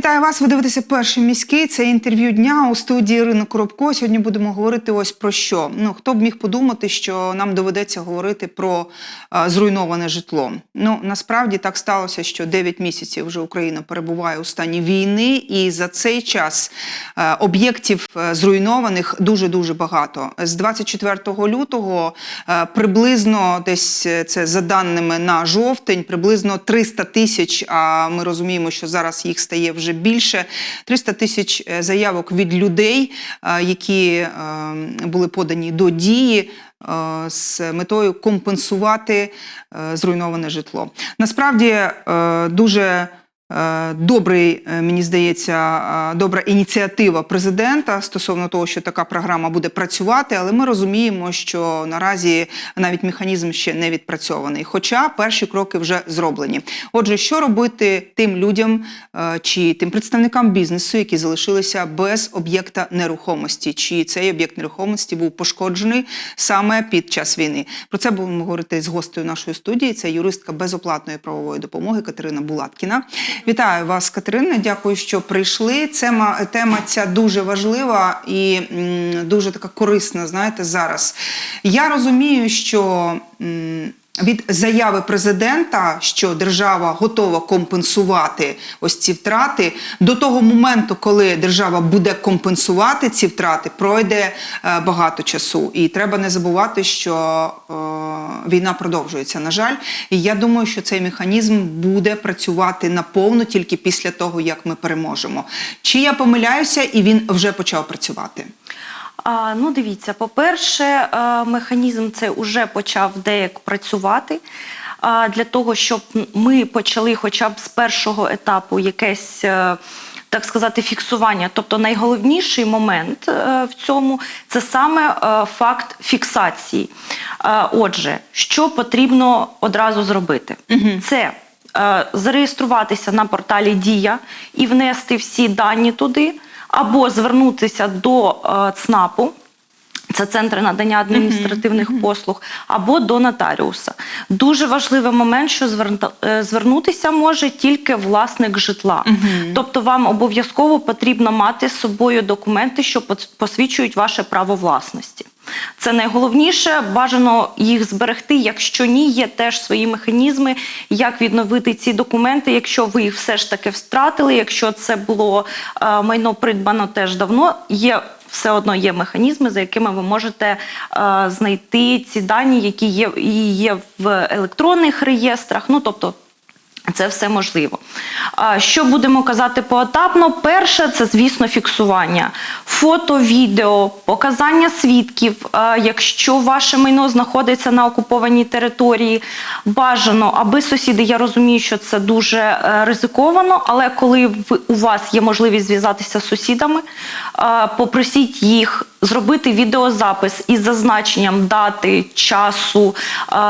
Вітаю вас. Ви дивитеся перший міський. Це інтерв'ю дня у студії Ірина Коробко. Сьогодні будемо говорити ось про що. Ну хто б міг подумати, що нам доведеться говорити про е, зруйноване житло. Ну насправді так сталося, що 9 місяців вже Україна перебуває у стані війни, і за цей час е, об'єктів е, зруйнованих дуже дуже багато. З 24 лютого е, приблизно десь е, це за даними на жовтень, приблизно 300 тисяч. А ми розуміємо, що зараз їх стає вже більше. 300 тисяч е, заявок від людей, е, які е, були подані до дії. З метою компенсувати зруйноване житло. Насправді дуже добрий, е, мені здається, е, добра ініціатива президента стосовно того, що така програма буде працювати, але ми розуміємо, що наразі навіть механізм ще не відпрацьований. Хоча перші кроки вже зроблені. Отже, що робити тим людям е, чи тим представникам бізнесу, які залишилися без об'єкта нерухомості, чи цей об'єкт нерухомості був пошкоджений саме під час війни? Про це будемо говорити з гостею нашої студії. Це юристка безоплатної правової допомоги Катерина Булаткіна. Вітаю вас, Катерина. Дякую, що прийшли. Це тема ця дуже важлива і дуже така корисна. Знаєте, зараз я розумію, що. Від заяви президента, що держава готова компенсувати ось ці втрати, до того моменту, коли держава буде компенсувати ці втрати, пройде е, багато часу. І треба не забувати, що е, війна продовжується. На жаль, і я думаю, що цей механізм буде працювати наповну тільки після того, як ми переможемо. Чи я помиляюся, і він вже почав працювати? А, ну, дивіться, по-перше, е, механізм це вже почав деяк працювати. А, для того, щоб ми почали хоча б з першого етапу якесь. е, Так сказати, фіксування. Тобто найголовніший момент е, в цьому це саме е, факт фіксації. Е, Отже, що потрібно одразу зробити? Це е, зареєструватися на порталі Дія і внести всі дані туди, або звернутися до е, ЦНАПу. Це центри надання адміністративних послуг або до нотаріуса. Дуже важливий момент, що е, звернутися може тільки власник житла. Тобто вам обов'язково потрібно мати з собою документи, що пос- посвідчують ваше право власності. Це найголовніше. Бажано їх зберегти. Якщо ні, є теж свої механізми, як відновити ці документи, якщо ви їх все ж таки втратили, якщо це було е, майно придбано теж давно, є. Все одно є механізми, за якими ви можете е, знайти ці дані, які є, є в електронних реєстрах. Ну тобто це все можливо. Що будемо казати поетапно? Перше, це, звісно, фіксування. Фото, відео, показання свідків. Якщо ваше майно знаходиться на окупованій території, бажано, аби сусіди, я розумію, що це дуже е, ризиковано, але коли у вас є можливість зв'язатися з сусідами, попросіть їх зробити відеозапис із зазначенням дати, часу,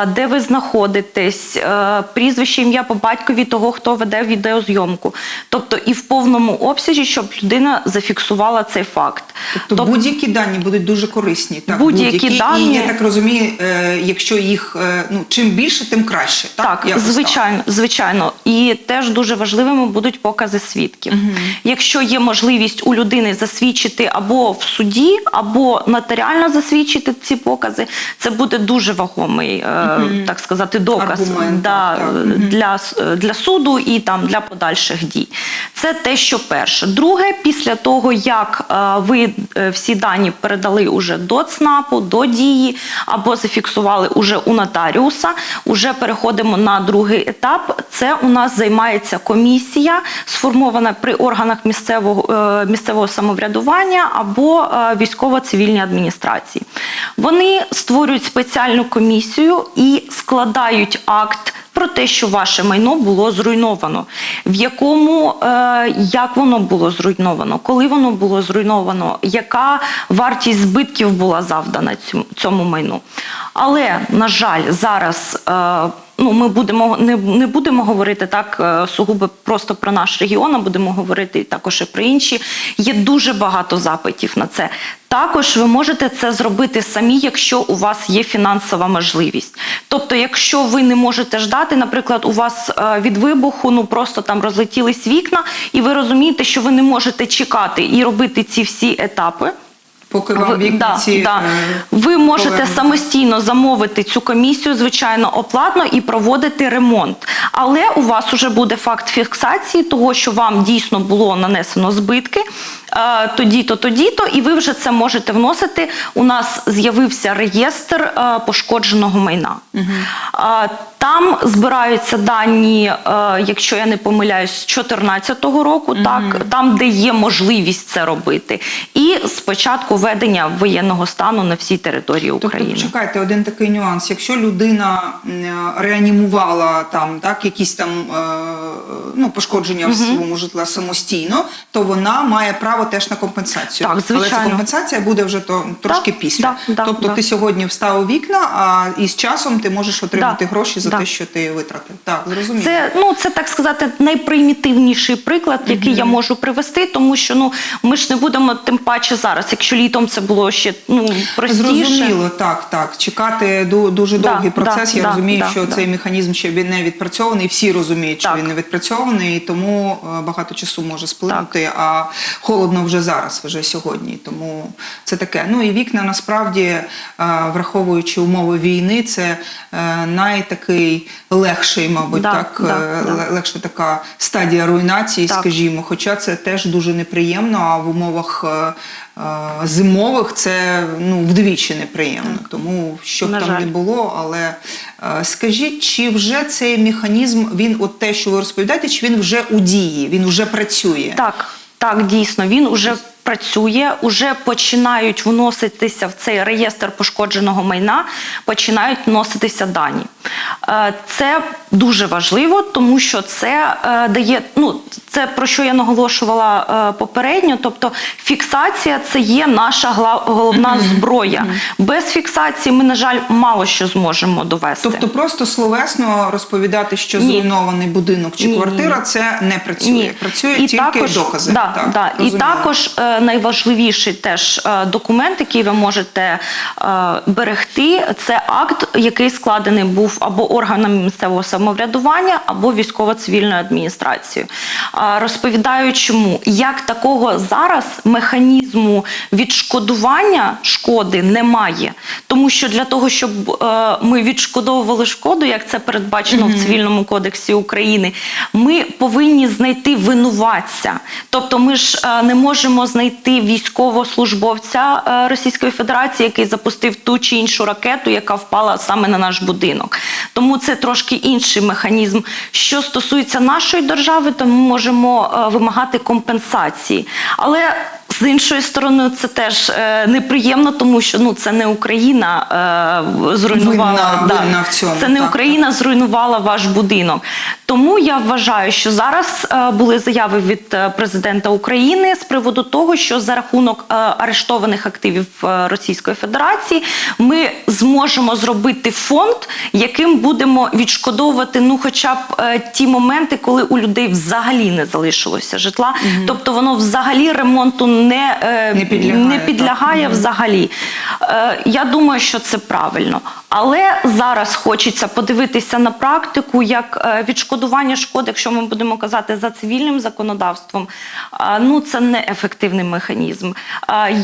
де ви знаходитесь, е, прізвище, ім'я по батькові того, хто веде відеозйомку. Тобто і в повному обсязі, щоб людина зафіксувала цей факт. Тобто будь-які дані будуть дуже корисні. Так, Будь-які дані. І я так розумію, е, якщо їх е, ну чим більше, тим краще. Так, Так, звичайно, звичайно. І теж дуже важливими будуть покази свідків. Якщо є можливість у людини засвідчити або в суді, або нотаріально засвідчити ці покази, це буде дуже вагомий, е, так сказати, доказ Аргумент, да, так, так. Для, с- для суду і там для подальших дій. Це те, що перше. Друге, після того, як е, ви е, всі дані передали уже до ЦНАПу, до дії або зафіксували уже у нотаріуса, уже переходимо на другий етап. Це у нас займається комісія, сформована при органах місцевого, е, місцевого самоврядування або військово-цивільній адміністрації. Вони створюють спеціальну комісію і складають акт про те, що ваше майно було зруйновано, в якому е, як воно було зруйновано, коли воно було зруйновано, яка вартість збитків була завдана цьому, цьому майну. Але на жаль, зараз. Е, ну ми будемо не, не будемо говорити так е, сугубо просто про наш регіон, а будемо говорити також і про інші. Є дуже багато запитів на це. Також ви можете це зробити самі, якщо у вас є фінансова можливість. Тобто, якщо ви не можете ждати, наприклад, у вас е, від вибуху ну просто там розлетілись вікна, і ви розумієте, що ви не можете чекати і робити ці всі етапи. Поки вам Ви, да, ці да. е, ви можете повернуті. самостійно замовити цю комісію, звичайно, оплатно і проводити ремонт. Але у вас вже буде факт фіксації того, що вам дійсно було нанесено збитки. Е, Тоді-то, тоді-то, і ви вже це можете вносити. У нас з'явився реєстр е, пошкодженого майна. Е, Там збираються дані, е, якщо я не помиляюсь, з 2014 року, так там, де є можливість це робити, і з початку введення воєнного стану на всій території України. Тобто, чекайте, один такий нюанс. Якщо людина реанімувала там так, якісь там е, ну, пошкодження в своєму житла самостійно, то вона має право теж на компенсацію. Так, Але ця компенсація буде вже то трошки Так, після. да, да, тобто да. ти сьогодні вставив вікна, а і з часом ти можеш отримати Да, гроші за да. те, що ти витратив. Так, зрозуміло. Це ну це так сказати найпримітивніший приклад, який я можу привести, тому що ну ми ж не будемо тим паче зараз, якщо літом це було ще ну простіше. Зрозуміло, так, так. Чекати дуже довгий да, процес. Я да, розумію, да, що да. цей механізм ще не відпрацьований. Всі розуміють, що Так. він не відпрацьований, і тому е, багато часу може сплинути. А холодно вже зараз, вже сьогодні. Тому це таке. Ну і вікна насправді, е, враховуючи умови війни, це е, найтакий легший, мабуть, Да, так да, е, да. легша така стадія руйнації, Так. скажімо. Хоча це теж дуже неприємно, а в умовах зимових це ну, вдвічі неприємно. Тому що б там жаль. не було, але скажіть, чи вже цей механізм, він от те, що ви розповідаєте, чи він вже у дії, він вже працює? Так, так, дійсно, він уже працює, уже починають вноситися в цей реєстр пошкодженого майна, починають вноситися дані. Е, Це дуже важливо, тому що це е, дає, ну це про що я наголошувала е, попередньо. Тобто фіксація це є наша головна зброя. Без фіксації ми, на жаль, мало що зможемо довести. Тобто просто словесно розповідати, що зруйнований будинок чи квартира, це не працює. Працює тільки докази. Да, Так, да. І також найважливіший теж е, документ, який ви можете е, берегти, це акт, який складений був або органами місцевого самоврядування, або військово-цивільною адміністрацією. Е, розповідаю, чому як такого зараз механізму відшкодування шкоди немає, тому що для того, щоб ми відшкодовували шкоду, як це передбачено в цивільному кодексі України, ми повинні знайти винуватця. Тобто, ми ж не можемо знайти військовослужбовця е, Російської Федерації, який запустив ту чи іншу ракету, яка впала саме на наш будинок. Тому це трошки інший механізм. Що стосується нашої держави, то ми можемо е, вимагати компенсації. Але з іншої сторони, це теж е, неприємно, тому що ну це не Україна е, зруйнувала Винна- винна в цьому, Це не так, Україна зруйнувала ваш будинок. Тому я вважаю, що зараз е, були заяви від е, президента України з приводу того, що за рахунок е, арештованих активів е, Російської Федерації ми зможемо зробити фонд, яким будемо відшкодовувати ну, хоча б е, ті моменти, коли у людей взагалі не залишилося житла. Тобто воно взагалі ремонту не, е, Не підлягає, не підлягає взагалі. Е, Я думаю, що це правильно. Але зараз хочеться подивитися на практику, як е, відшкодування шкод, якщо ми будемо казати за цивільним законодавством, ну це не ефективний механізм.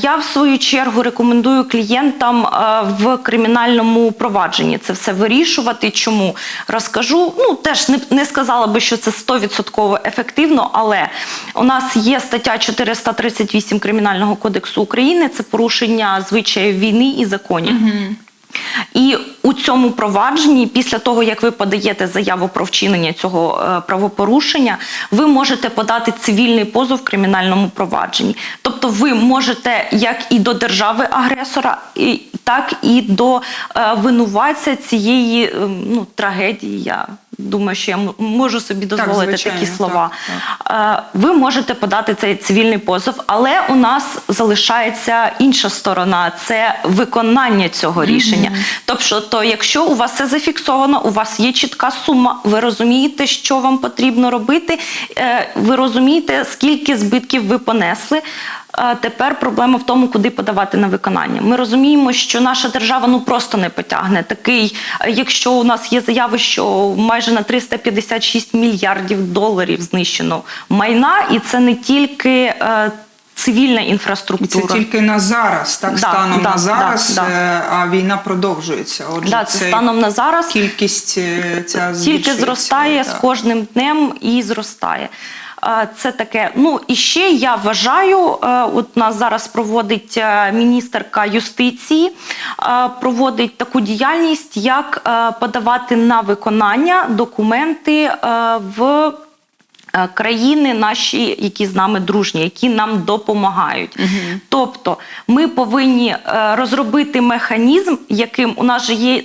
Я в свою чергу рекомендую клієнтам е, в кримінальному провадженні це все вирішувати. Чому розкажу? Ну теж не, не сказала би, що це 100% ефективно, але у нас є стаття 438 Кримінального кодексу України. Це порушення звичаїв війни і законів. І у цьому провадженні, після того як ви подаєте заяву про вчинення цього е, правопорушення, ви можете подати цивільний позов в кримінальному провадженні. Тобто, ви можете як і до держави-агресора, так і до е, винуватця цієї е, ну, трагедії. Я думаю, що я можу собі дозволити звичайно, такі слова. так, Е, Ви можете подати цей цивільний позов, але у нас залишається інша сторона це виконання цього рішення. Тобто, то якщо у вас це зафіксовано, у вас є чітка сума, ви розумієте, що вам потрібно робити, е, ви розумієте, скільки збитків ви понесли. Тепер проблема в тому, куди подавати на виконання. Ми розуміємо, що наша держава ну просто не потягне такий. Якщо у нас є заяви, що майже на 356 мільярдів доларів знищено майна, і це не тільки е, цивільна І це тільки на зараз, так Да, станом да, на зараз, да, да. е, а війна продовжується. Отже, Да, це станом на зараз кількість е, ця тільки зростає з кожним днем і зростає. Це таке. Ну і ще я вважаю, е, от нас зараз проводить е, міністерка юстиції, е, проводить таку діяльність, як подавати на виконання документи в. Країни наші, які з нами дружні, які нам допомагають. Тобто ми повинні розробити механізм, яким у нас же є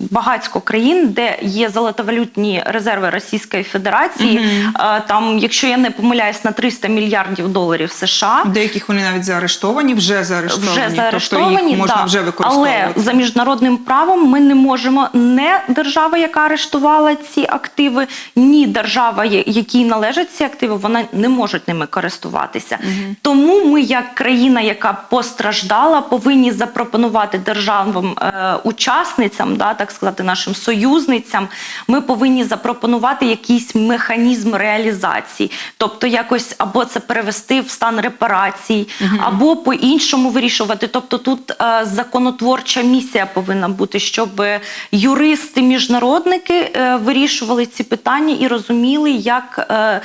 багатько країн, де є золотовалютні резерви Російської Федерації. Е, Там, якщо я не помиляюсь, на 300 мільярдів доларів США. Деяких вони навіть заарештовані, вже заарештовані, Вже тобто заарештовані, їх можна да. вже використовувати. але за міжнародним правом ми не можемо не держава, яка арештувала ці активи, ні держава, якій належать ці активи, вона не можуть ними користуватися. Тому ми, як країна, яка постраждала, повинні запропонувати державам е, учасницям, да, так сказати, нашим союзницям, ми повинні запропонувати якийсь механізм реалізації, тобто якось або це перевести в стан репарацій, або по-іншому вирішувати. Тобто тут е, законотворча місія повинна бути, щоб юристи, міжнародники е, вирішували ці питання і розуміли, як. Е,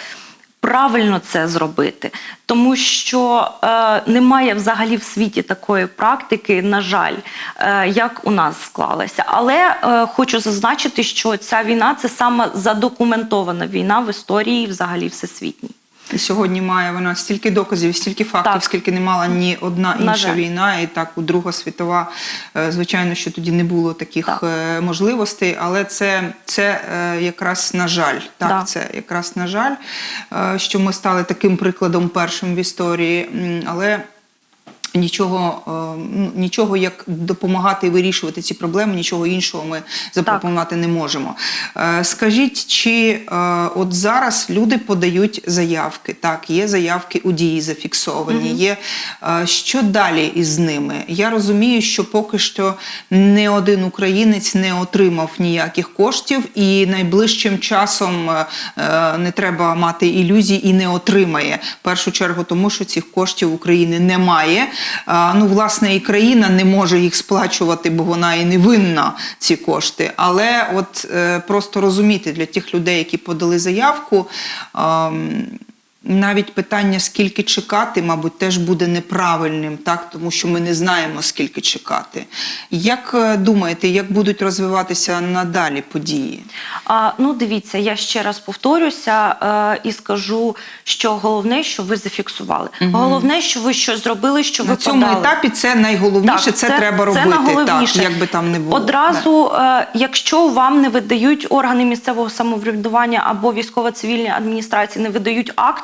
Правильно це зробити, тому що е, немає взагалі в світі такої практики, на жаль, е, як у нас склалася. Але е, хочу зазначити, що ця війна це саме задокументована війна в історії, взагалі всесвітній. І сьогодні має вона стільки доказів, стільки фактів, Так. скільки не мала ні одна інша жаль. війна. І так, у Друга світова, е, звичайно, що тоді не було таких Так. е, можливостей, але це, це е, якраз на жаль. Так, так, це якраз на жаль, що ми стали таким прикладом першим в історії. Але Нічого, е, ну, нічого, як допомагати вирішувати ці проблеми, нічого іншого ми запропонувати не можемо. Е, Скажіть, чи е, от зараз люди подають заявки? Так, є заявки у дії зафіксовані. Є е, що далі із ними? Я розумію, що поки що не один українець не отримав ніяких коштів, і найближчим часом не треба мати ілюзій і не отримає. В першу чергу, тому що цих коштів України немає. Ну, власне, і країна не може їх сплачувати, бо вона і не винна ці кошти. Але от е, просто розуміти для тих людей, які подали заявку. Навіть питання, скільки чекати, мабуть, теж буде неправильним, так тому що ми не знаємо, скільки чекати. Як е, думаєте, як будуть розвиватися надалі події? А, ну, дивіться, я ще раз повторюся е, і скажу, що головне, що ви зафіксували. Головне, що ви щось зробили, що На ви цьому подали. етапі це найголовніше, Так, це, треба робити. найголовніше. Так, як би там не було. Одразу, е, якщо вам не видають органи місцевого самоврядування або військово-цивільні адміністрації, не видають акт.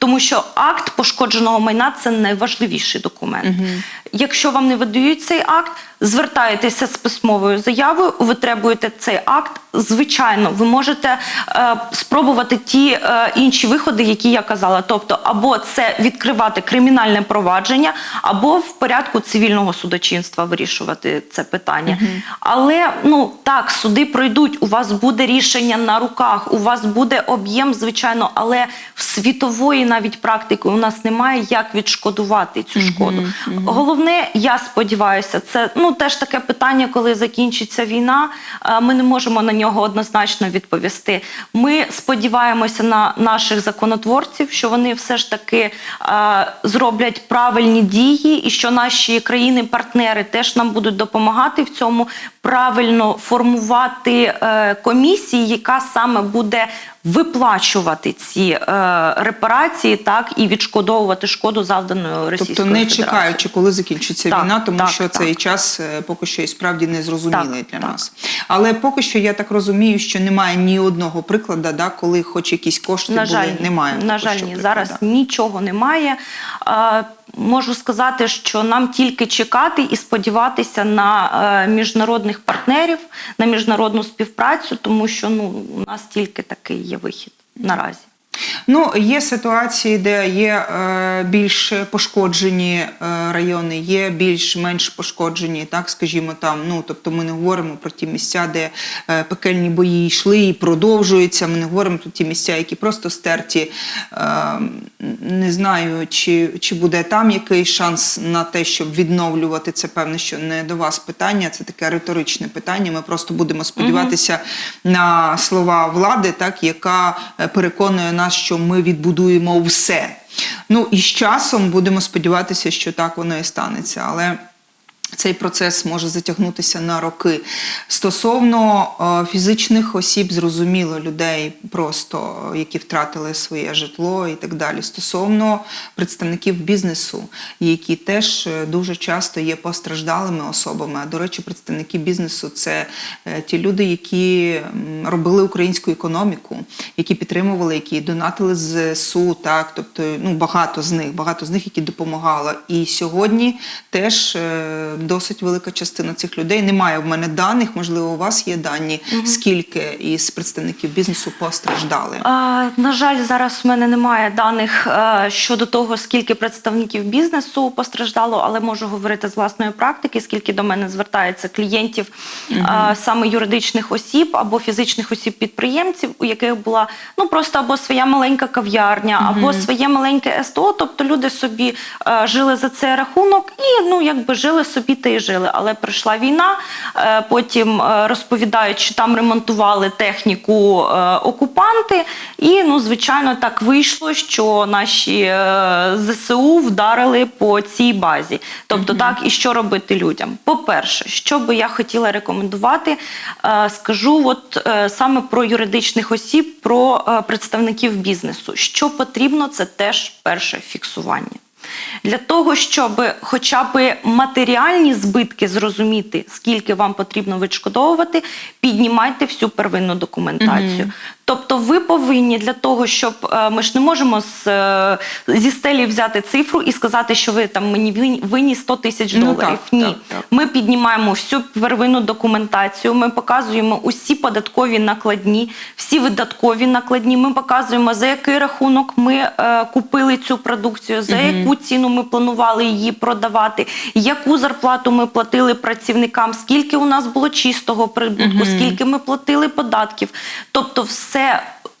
Тому що акт пошкодженого майна це найважливіший документ. Якщо вам не видають цей акт, звертаєтеся з письмовою заявою, витребуєте цей акт. Звичайно, ви можете е, спробувати ті е, інші виходи, які я казала. Тобто, або це відкривати кримінальне провадження, або в порядку цивільного судочинства вирішувати це питання. Але ну так, суди пройдуть. У вас буде рішення на руках, у вас буде об'єм, звичайно, але в світової навіть практики у нас немає як відшкодувати цю шкоду. Головне, я сподіваюся, це ну теж таке питання, коли закінчиться війна. Ми не можемо на нього однозначно відповісти. Ми сподіваємося на наших законотворців, що вони все ж таки е, зроблять правильні дії, і що наші країни-партнери теж нам будуть допомагати в цьому правильно формувати е, комісії, яка саме буде виплачувати ці е, репарації, так і відшкодовувати шкоду завданою Російською Тобто не Федерацією. чекаючи, коли закінчиться Так, війна, тому так, що так. цей час е, поки що і справді не зрозумілий для так. нас. Але поки що я так розумію, що немає ні одного прикладу, да, коли хоч якісь кошти на були, жаль, немає. на жаль, ні. Зараз нічого немає. Можу сказати, що нам тільки чекати і сподіватися на е, міжнародних партнерів, на міжнародну співпрацю, тому що ну у нас тільки такий є вихід наразі. Ну, є ситуації, де є е, більш пошкоджені е, райони, є більш-менш пошкоджені, так скажімо, там. Ну тобто, ми не говоримо про ті місця, де е, пекельні бої йшли і продовжуються. Ми не говоримо про ті місця, які просто стерті. Е, не знаю, чи, чи буде там якийсь шанс на те, щоб відновлювати це. Певне, що не до вас питання, це таке риторичне питання. Ми просто будемо сподіватися на слова влади, так яка е, переконує нас, що ми відбудуємо все. Ну і з часом будемо сподіватися, що так воно і станеться. Але цей процес може затягнутися на роки. Стосовно е, фізичних осіб, зрозуміло, людей просто, е, які втратили своє житло і так далі. Стосовно представників бізнесу, які теж е, дуже часто є постраждалими особами. А до речі, представники бізнесу це ті люди, які робили українську економіку, які підтримували, які донатили з ЗСУ, так, тобто ну, багато з них, багато з них, які допомагали. І сьогодні теж досить велика частина цих людей. Немає в мене даних, можливо, у вас є дані, скільки із представників бізнесу постраждали. А, на жаль, зараз в мене немає даних е, щодо того, скільки представників бізнесу постраждало, але можу говорити з власної практики, скільки до мене звертається клієнтів е, саме юридичних осіб або фізичних осіб-підприємців, у яких була ну просто або своя маленька кав'ярня, або своє маленьке СТО. Тобто люди собі е, жили за цей рахунок і ну якби жили собі й жили. Але прийшла війна, е, потім е, розповідають, що там ремонтували техніку е, окупанти, і ну звичайно так вийшло, що наші ЗСУ вдарили по цій базі. Тобто, так і що робити людям? По-перше, що би я хотіла рекомендувати, скажу от саме про юридичних осіб, про представників бізнесу. Що потрібно, це теж перше фіксування. Для того, щоб хоча б матеріальні збитки зрозуміти, скільки вам потрібно відшкодовувати, піднімайте всю первинну документацію. Тобто ви повинні для того, щоб е, ми ж не можемо з, е, зі стелі взяти цифру і сказати, що ви там мені винні- винні 100 тисяч Ну, доларів. так, Ні. так, так. Ми піднімаємо всю первинну документацію, ми показуємо усі податкові накладні, всі видаткові накладні. Ми показуємо, за який рахунок ми е, купили цю продукцію, за яку ціну ми планували її продавати, яку зарплату ми платили працівникам, скільки у нас було чистого прибутку, скільки ми платили податків. Тобто, все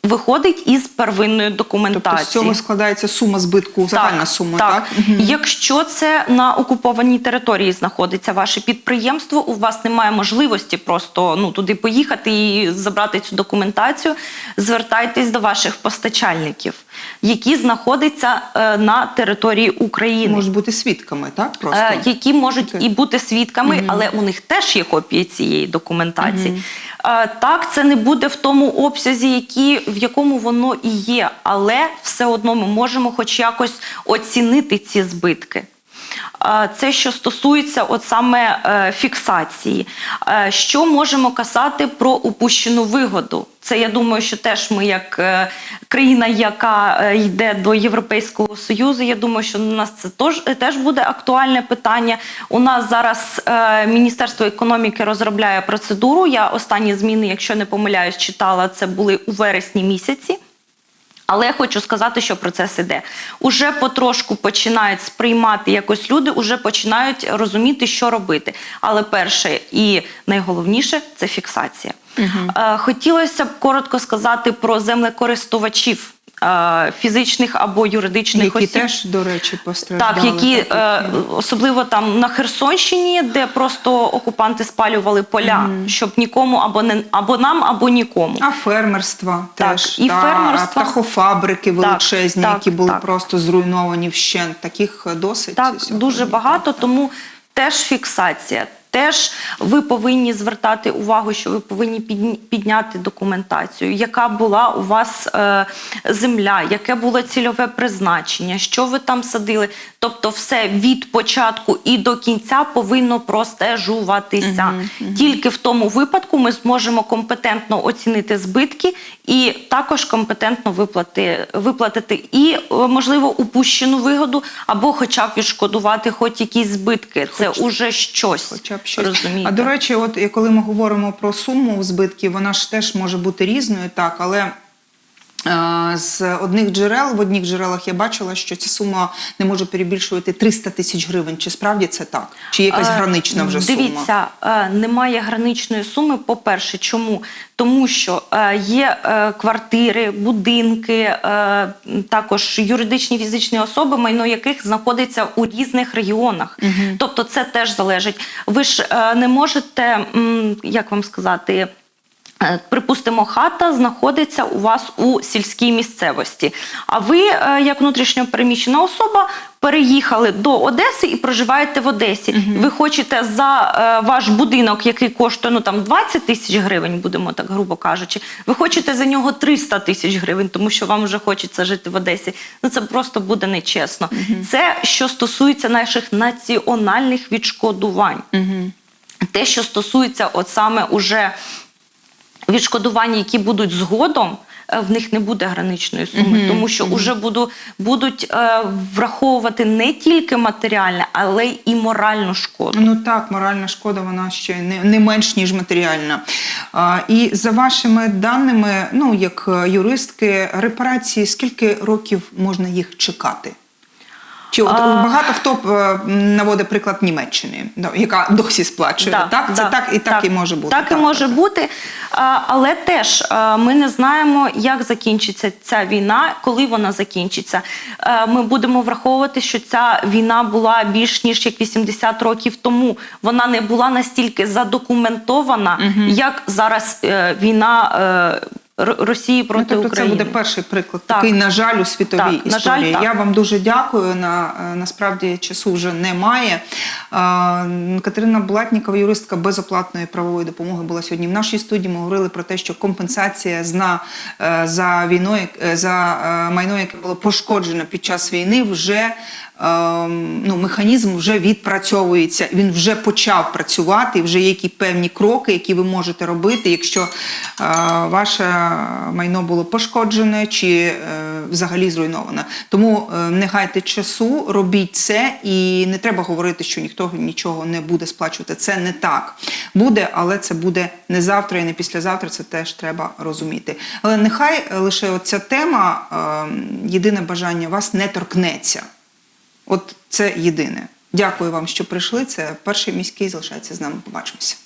виходить із первинної документації. Тобто з цього складається сума збитку, загальна сума, так? Мгм. Якщо це на окупованій території знаходиться ваше підприємство, у вас немає можливості просто ну туди поїхати і забрати цю документацію. Звертайтесь до ваших постачальників, які знаходяться е, на території України. Можуть бути свідками, так? Просто. Е, які можуть okay. і бути свідками, але у них теж є копії цієї документації. Е, Так, це не буде в тому обсязі, які, в якому воно і є, але все одно ми можемо хоч якось оцінити ці збитки. Це що стосується от саме е, фіксації. Е, Що можемо казати про упущену вигоду? Це я думаю, що теж ми, як е, країна, яка йде до Європейського союзу, я думаю, що у нас це теж буде актуальне питання. У нас зараз Міністерство економіки розробляє процедуру. Я останні зміни, якщо не помиляюсь, читала це були у вересні місяці. Але я хочу сказати, що процес іде. Уже потрошку починають сприймати якось люди, уже починають розуміти, що робити. Але перше і найголовніше це фіксація. Угу. Хотілося б коротко сказати про землекористувачів. Е, Фізичних або юридичних які осіб, теж, до речі, постраждали. так, які так, е, особливо там на Херсонщині, де просто окупанти спалювали поля, щоб нікому або не або нам, або нікому. А фермерства Так, теж. і та, фермерства. птахофабрики величезні, так, які були так. просто зруйновані вщент. Таких досить. Так, дуже багато, Так. тому теж фіксація. Теж ви повинні звертати увагу, що ви повинні підняти документацію, яка була у вас е, земля, яке було цільове призначення, що ви там садили. Тобто, все від початку і до кінця повинно простежуватися. Тільки в тому випадку ми зможемо компетентно оцінити збитки і також компетентно виплати, виплатити і, е, можливо, упущену вигоду, або хоча б відшкодувати хоч якісь збитки. Це Хоч- уже щось. Хоча б щось. Розумієте? А до речі, от коли ми говоримо про суму збитків, вона ж теж може бути різною, так, але. Е, З одних джерел, в одних джерелах я бачила, що ця сума не може перебільшувати 300 тисяч гривень. Чи справді це так? Чи якась Е, гранична вже сума? Дивіться, е, немає граничної суми. По-перше, чому? Тому що є квартири, будинки, також юридичні фізичні особи, майно яких знаходиться у різних регіонах. Тобто це теж залежить. Ви ж не можете, як вам сказати, Припустимо, хата знаходиться у вас у сільській місцевості. А ви, е, як внутрішньо переміщена особа, переїхали до Одеси і проживаєте в Одесі. Ви хочете за е, ваш будинок, який коштує ну там 20 тисяч гривень, будемо так грубо кажучи. Ви хочете за нього 300 тисяч гривень, тому що вам вже хочеться жити в Одесі. Ну це просто буде нечесно. Це що стосується наших національних відшкодувань. Те, що стосується от саме уже відшкодування, які будуть згодом, е, в них не буде граничної суми, тому що вже буду, будуть е, враховувати не тільки матеріальне, але й і моральну шкоду. Ну так, моральна шкода, вона ще не, не менш ніж матеріальна. А, і за вашими даними, ну як е, юристки, репарації, скільки років можна їх чекати? Чи от А. багато хто е, наводить приклад Німеччини, яка досі сплачує. Да, так, це да, так і так, і може бути. Так, і може бути. Але теж ми не знаємо, як закінчиться ця війна, коли вона закінчиться. Е, Ми будемо враховувати, що ця війна була більш ніж як 80 років тому. Вона не була настільки задокументована, як зараз е, війна Росії Ну, проти тобто України. це буде перший приклад, Так. такий, на жаль, у світовій Так, на жаль, історії. так. Я вам дуже дякую. На, е, насправді часу вже немає. Катерина Булатнікова, юристка безоплатної правової допомоги, була сьогодні в нашій студії. Ми говорили про те, що компенсація зна, е, за війною, е, за майно, яке було пошкоджено під час війни, вже ну, механізм вже відпрацьовується. Він вже почав працювати. Вже є які певні кроки, які ви можете робити, якщо е, ваше майно було пошкоджене чи е, взагалі зруйноване. Тому е, не гайте часу, робіть це, і не треба говорити, що ніхто нічого не буде сплачувати. Це не так буде, але це буде не завтра і не післязавтра. Це теж треба розуміти. Але нехай лише оця тема, е, єдине бажання вас не торкнеться. От це єдине. Дякую вам, що прийшли. Це перший міський залишається з нами. Побачимося.